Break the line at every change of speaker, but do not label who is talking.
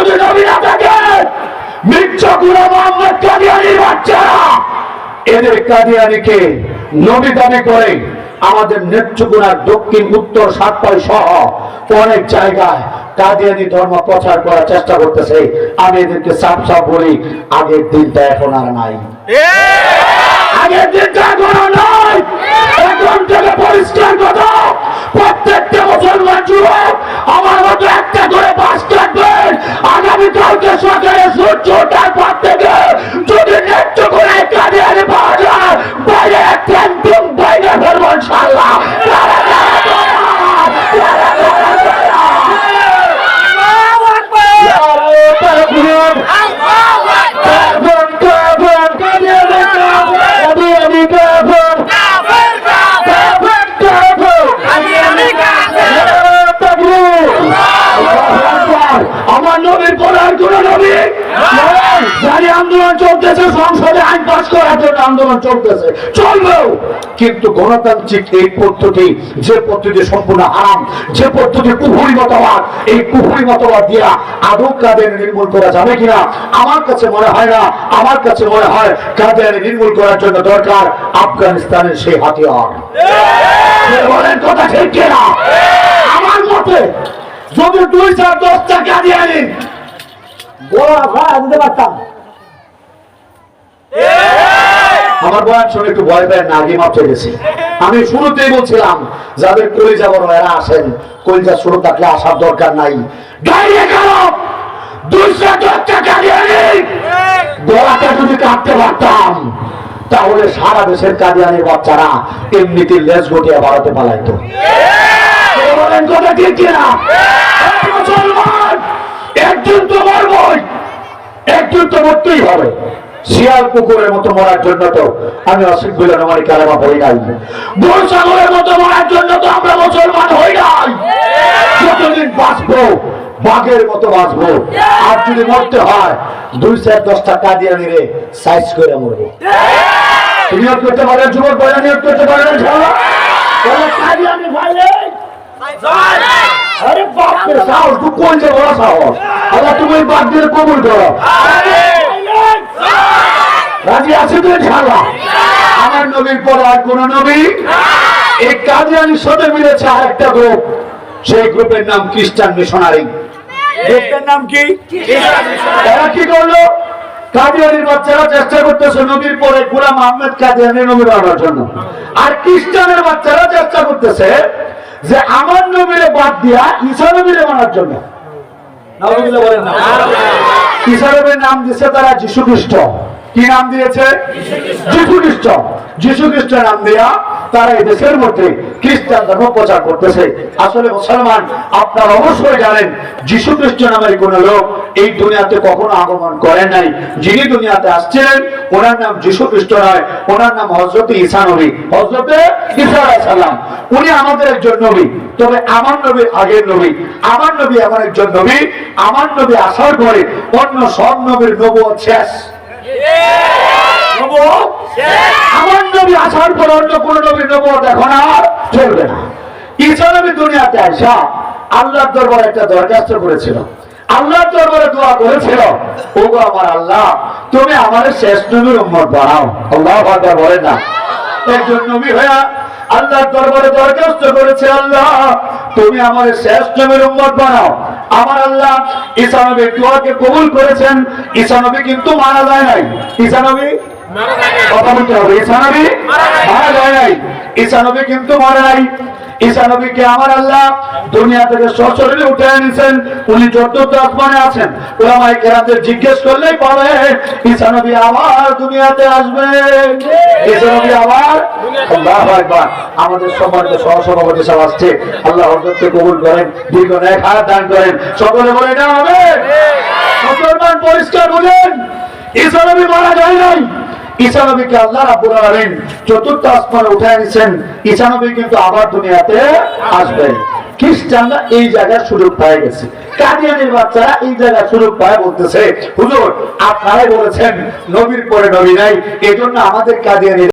যদি নবী না থাকে মির্জা গুলাম কাদিয়ানির বাচ্চারা এদের কাদিয়ানিকে নবী দাবি করে আমাদের নেত্রকোনার দক্ষিণ উত্তর সাতপাই সহ অনেক জায়গায় কাদিয়ানি ধর্ম প্রচার করার চেষ্টা করতেছে। আমি এদেরকে সাফ সাফ বলি আগের দিনটা এখন আর নাই। আগের দিনটা এখন আর নাই। এখন থেকে পরিষ্কার কথা। আন্দোলন চলতেছে, সংসদে আইন পাস করার জন্য আন্দোলন চলতেছে। চলবেও কিন্তু গণতান্ত্রিক এই পদ্ধতি, যে পদ্ধতি সম্পূর্ণ আরাম যে পদ্ধতি কুহুরি মতবাদ, এই কুহুরি মতবাদ দিয়া আদৌ কাদের নির্মূল করা যাবে কিনা, আমার কাছে মনে হয় না। আমার কাছে মনে হয় কাদের নির্মূল করার জন্য দরকার আফগানিস্তানের সেই হাতিয়ার। বলেন কথা ঠিক কিনা? আমার মতে, যদি দুই চার দশটা কাজে আনি গোড়া ভাড়া দিতে পারতাম। আমার বয়ান শুনে একটু ভয় পেয়ে না আগে মাপতে গেছি। আমি শুরুতেই বলছিলাম যাদের কলিজা বড় এরা আসেন। কলিজা শুরু থাকলে আসার দরকার নাই। গলাটা যদি কাটতে পারতাম তাহলে সারা দেশের কাদিয়ানির বাচ্চারা এমনিতে লেজ গটিয়ে বাড়াতে পালাইতো। বলেন কথা ঠিক কিনা? মুসলমান। একজন তো মরবই একজন তো মরতেই হবে। শিয়াল কুকুরের মতো মরার জন্য তো আমি অসিক বিলেন আমার কালেমা হই নাই। গরু ছাগলের মতো মরার জন্য তো আমরা মুসলমান হই নাই। যতদিন বাঁচবো, বাঘের মতো বাঁচবো। আর যদি মরতে হয়, দুই চার দশটা কাদিয়া নিরে সাইজ করে মরবো। নিয়োগ করতে পারেন যুবক বলে নিয়োগ করতে পারেন আরে বাপ রে সাহস তুই কোন যে বড় সাহস। আল্লাহ, তুমি বাদ দিয়ে কবুল করো। রাজি আছে তো ইনশাআল্লাহ? আমার নবীর পরে আর কোন নবী? এই কাদিয়ানির সাথে মিলেছে আর একটা গ্রুপ সেই গ্রুপের নাম খ্রিস্টান মিশনারি। গ্রুপটার নাম কি? তারা কি করল? বাচ্চারা চেষ্টা করতেছে নবীর পরে গুলাম আহমেদ কাদিয়ানি নবী বানানোর জন্য। আর খ্রিস্টানের বাচ্চারা চেষ্টা করতেছে যে আমার নবীরে বাদ দিয়া ঈসা নবীরে মানার জন্য। নবীর নাম দিচ্ছে তারা যীশু খ্রিস্ট কি নাম দিয়েছে? যীশু খ্রিস্ট যীশু খ্রিস্ট নাম দেয়া তারা এই দেশের মধ্যে খ্রিস্টান ধর্ম প্রচার করতেছে। আসলে মুসলমান, আপনারা অবশ্যই জানেন যীশু খ্রিস্ট নামের কোন লোক এই দুনিয়াতে কখনো আগমন করেন নাই। যিনি দুনিয়াতে আসছিলেন ওনার নাম যীশু খ্রিস্ট নয়, ওনার নাম হজরত ঈসা নবী। হজরতে ঈসা সালাম। উনি আমাদের একজন নবী, তবে আমার নবীর আগের নবী, আমার নবী এমন একজন নবী, আমার নবী আসার পরে অন্য সব নবীর নবুয়ত শেষ। নবুয়ত আমার নবী আসার পর অন্য কোন নবীর চলবে না। দুনিয়াতে আসা আল্লাহর দরবারে একটা দরখাস্ত করেছিল। দরবারে দোয়া করেছিল আমার আল্লাহ, তুমি আমাদের শেষ নবীর উম্মত বানাও। আল্লাহ বলেন না। একজন নবী হয়ে দরবারে দরখাস্ত করেছে, আল্লাহ, তুমি আমার শেষ নবীর উম্মত বানাও। আমার আল্লাহ ঈসা নবীর দোয়াকে কবুল করেছেন। ঈসা নবী কিন্তু মারা যায় নাই। ঈসা নবী কথা বলতে হবে ঈসা নবী মারা যায় নাই। ঈসা নবী কিন্তু মারা নাই। ঈসা নবীকে আমার আল্লাহ দুনিয়া থেকে সশরীরে উঠে এনেছেন। উনি চতুর্থ আসমানে আছেন। ওলামাই কেরামদের জিজ্ঞেস করলেই পাবে ঈসা নবী আবার দুনিয়াতে আসবেন ঈসা নবী আবার আল্লাহু আকবার। আমাদের সম্মানিত সহসভাপতি সব আসছে। আল্লাহ হযরতকে কবুল করেন দীর্ঘ নেক হায়াত দান করেন। সকলে বলে না হবে। মুসলমান পরিষ্কার বলেন ঈসা নবী মারা যায় নাই। ঈসা নবীকে আল্লাহ রাব্বুল আলামিন চতুর্থ আসমানে উঠায় নিছেন ঈসা নবী কিন্তু আবার দুনিয়াতে আসবেন খ্রিস্টানরা এই জায়গায় সুযোগ পায় গেছে। কাদিয়ানের বাচ্চারা এই জায়গার সুযোগ পায় বলতেছে, হুজুর, আপনারাই বলেছেন, নবীর পরে নবী নাই এই জন্য আমাদের কাদিয়ানি